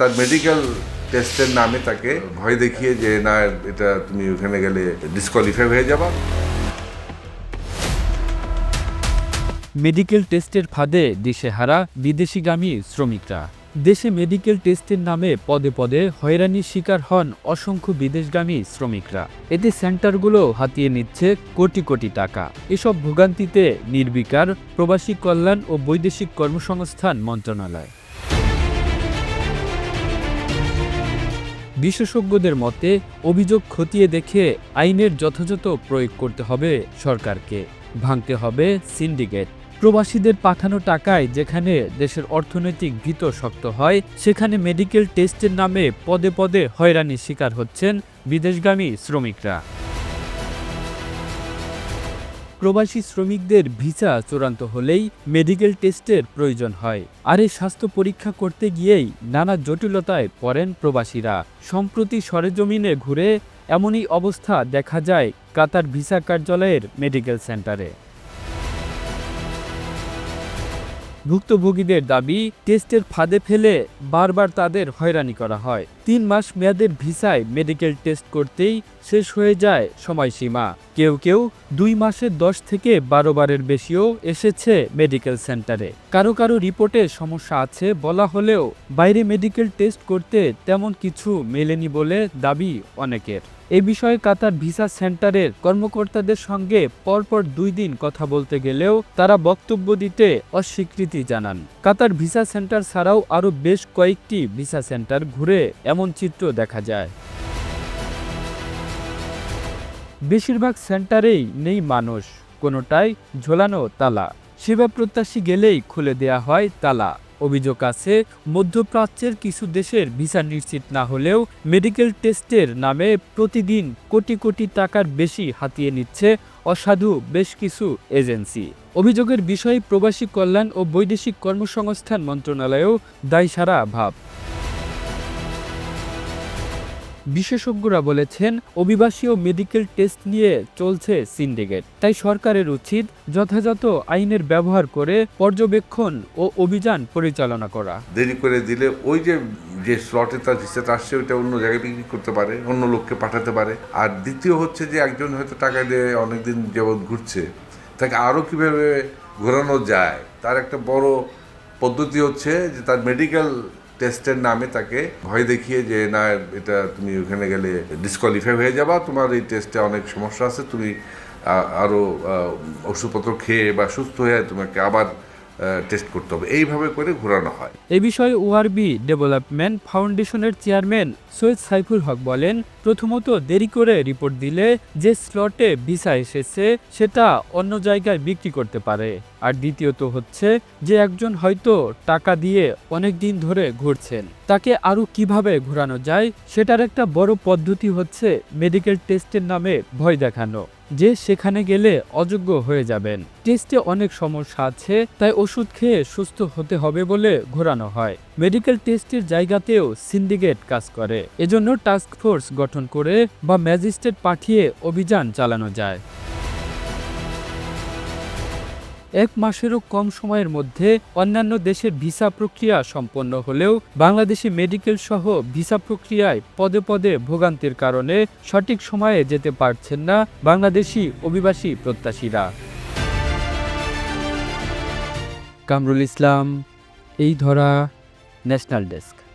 তার মেডিকেল টেস্টের নামে তাকে ভয় দেখিয়ে যে, না, এটা তুমি ওখানে গেলে ডিসকোয়ালিফাই হয়ে যাবা। মেডিকেল টেস্টের ফাঁদে দিশেহারা বিদেশিগামী শ্রমিকরা। দেশে মেডিকেল টেস্টের নামে পদে পদে হয়রানির শিকার হন অসংখ্য বিদেশগামী শ্রমিকরা। এতে সেন্টারগুলো হাতিয়ে নিচ্ছে কোটি কোটি টাকা। এসব ভোগান্তিতে নির্বিকার প্রবাসী কল্যাণ ও বৈদেশিক কর্মসংস্থান মন্ত্রণালয়। বিশেষজ্ঞদের মতে, অভিযোগ খতিয়ে দেখে আইনের যথাযথ প্রয়োগ করতে হবে সরকারকে। ভাঙতে হবে সিন্ডিকেট। প্রবাসীদের পাঠানো টাকায় যেখানে দেশের অর্থনৈতিক ভীত শক্ত হয়, সেখানে মেডিকেল টেস্টের নামে পদে পদে হয়রানির শিকার হচ্ছেন বিদেশগামী শ্রমিকরা। প্রবাসী শ্রমিকদের ভিসা চূড়ান্ত হলেই মেডিকেল টেস্টের প্রয়োজন হয়। আর এই স্বাস্থ্য পরীক্ষা করতে গিয়েই নানা জটিলতায় পড়েন প্রবাসীরা। সম্প্রতি সরেজমিনে ঘুরে এমনই অবস্থা দেখা যায় কাতার ভিসা কার্যালয়ের মেডিকেল সেন্টারে। ভুক্তভোগীদের দাবি, টেস্টের ফাঁদে ফেলে বারবার তাদের হয়রানি করা হয়। তিন মাস মেয়াদের ভিসায় মেডিকেল টেস্ট করতেই শেষ হয়ে যায় সময়সীমা। কেউ কেউ দুই মাসের দশ থেকে বারো বারের বেশিও এসেছে মেডিকেল সেন্টারে। কারও কারও রিপোর্টে সমস্যা আছে বলা হলেও বাইরে মেডিকেল টেস্ট করতে তেমন কিছু মেলেনি বলে দাবি অনেকের। এ বিষয়ে কাতার ভিসা সেন্টারের কর্মকর্তাদের সঙ্গে পরপর দুই দিন কথা বলতে গেলেও তারা বক্তব্য দিতে অস্বীকৃতি জানান। কাতার ভিসা সেন্টার ছাড়াও আরও বেশ কয়েকটি ভিসা সেন্টার ঘুরে এমন চিত্র দেখা যায়। বেশিরভাগ সেন্টারেই নেই মানুষ, কোনোটাই ঝোলানো তালা। সেবা প্রত্যাশী গেলেই খুলে দেয়া হয় তালা। অভিযোগ আছে, মধ্যপ্রাচ্যের কিছু দেশের ভিসা নিশ্চিত না হলেও মেডিকেল টেস্টের নামে প্রতিদিন কোটি কোটি টাকার বেশি হাতিয়ে নিচ্ছে অসাধু বেশ কিছু এজেন্সি। অভিযোগের বিষয়ে প্রবাসী কল্যাণ ও বৈদেশিক কর্মসংস্থান মন্ত্রণালয়েও দায়সারা ভাব। বিশেষজ্ঞরা বলেছেন অভিবাসী ও মেডিকেল টেস্ট নিয়ে চলছে সিন্ডিকেট। তাই সরকারের উচিত যথাযথ আইনের ব্যবহার করে পর্যবেক্ষণ ও অভিযান পরিচালনা করা। দেরি করে দিলে ওই যে যে স্লটে তার ভিসাটা আসছে, ওইটা অন্য জায়গায় বিক্রি করতে পারে, অন্য লোককে পাঠাতে পারে। আর দ্বিতীয় হচ্ছে যে, একজন হয়তো টাকা দিয়ে অনেকদিন যাবৎ ঘুরছে, তাকে আরও কীভাবে ঘোরানো যায়, তার একটা বড় পদ্ধতি হচ্ছে যে, তার মেডিকেল টেস্টের নামে তাকে ভয় দেখিয়ে যে, না, এটা তুমি ওখানে গেলে ডিসকোয়ালিফাই হয়ে যাবা। তোমার এই টেস্টে অনেক সমস্যা আছে। তুমি আরও ওষুধপত্র খেয়ে বা সুস্থ হয়ে তোমাকে আবার টেস্ট করতে হবে। এইভাবে করে ঘোরানো হয়। এ বিষয়ে ওআরবি ডেভেলপমেন্ট ফাউন্ডেশনের চেয়ারম্যান সৈয়দ সাইফুল হক বলেন, প্রথমত দেরি করে রিপোর্ট দিলে যে স্লটে ভিসা এসেছে সেটা অন্য জায়গায় বিক্রি করতে পারে। আর দ্বিতীয়ত হচ্ছে যে একজন হয়তো টাকা দিয়ে অনেক দিন ধরে ঘুরছেন। তাকে আরও কীভাবে ঘোরানো যায় সেটার একটা বড় পদ্ধতি হচ্ছে মেডিকেল টেস্টের নামে ভয় দেখানো। যে সেখানে গেলে অযোগ্য হয়ে যাবেন। টেস্টে অনেক সমস্যা আছে, তাই ওষুধ খেয়ে সুস্থ হতে হবে বলে ঘোরানো হয়। মেডিকেল টেস্টের জায়গাতেও সিন্ডিকেট কাজ করে। এজন্য টাস্ক ফোর্স গঠন করে বা ম্যাজিস্ট্রেট পাঠিয়ে অভিযান চালানো যায়। এক মাসেরও কম সময়ের মধ্যে অন্যান্য দেশের ভিসা প্রক্রিয়া সম্পন্ন হলেও বাংলাদেশে মেডিকেল সহ ভিসা প্রক্রিয়ায় পদে পদে ভোগান্তির কারণে সঠিক সময়ে যেতে পারছেন না বাংলাদেশি অভিবাসী প্রত্যাশীরা। কামরুল ইসলাম, এই ধরা ন্যাশনাল ডেস্ক।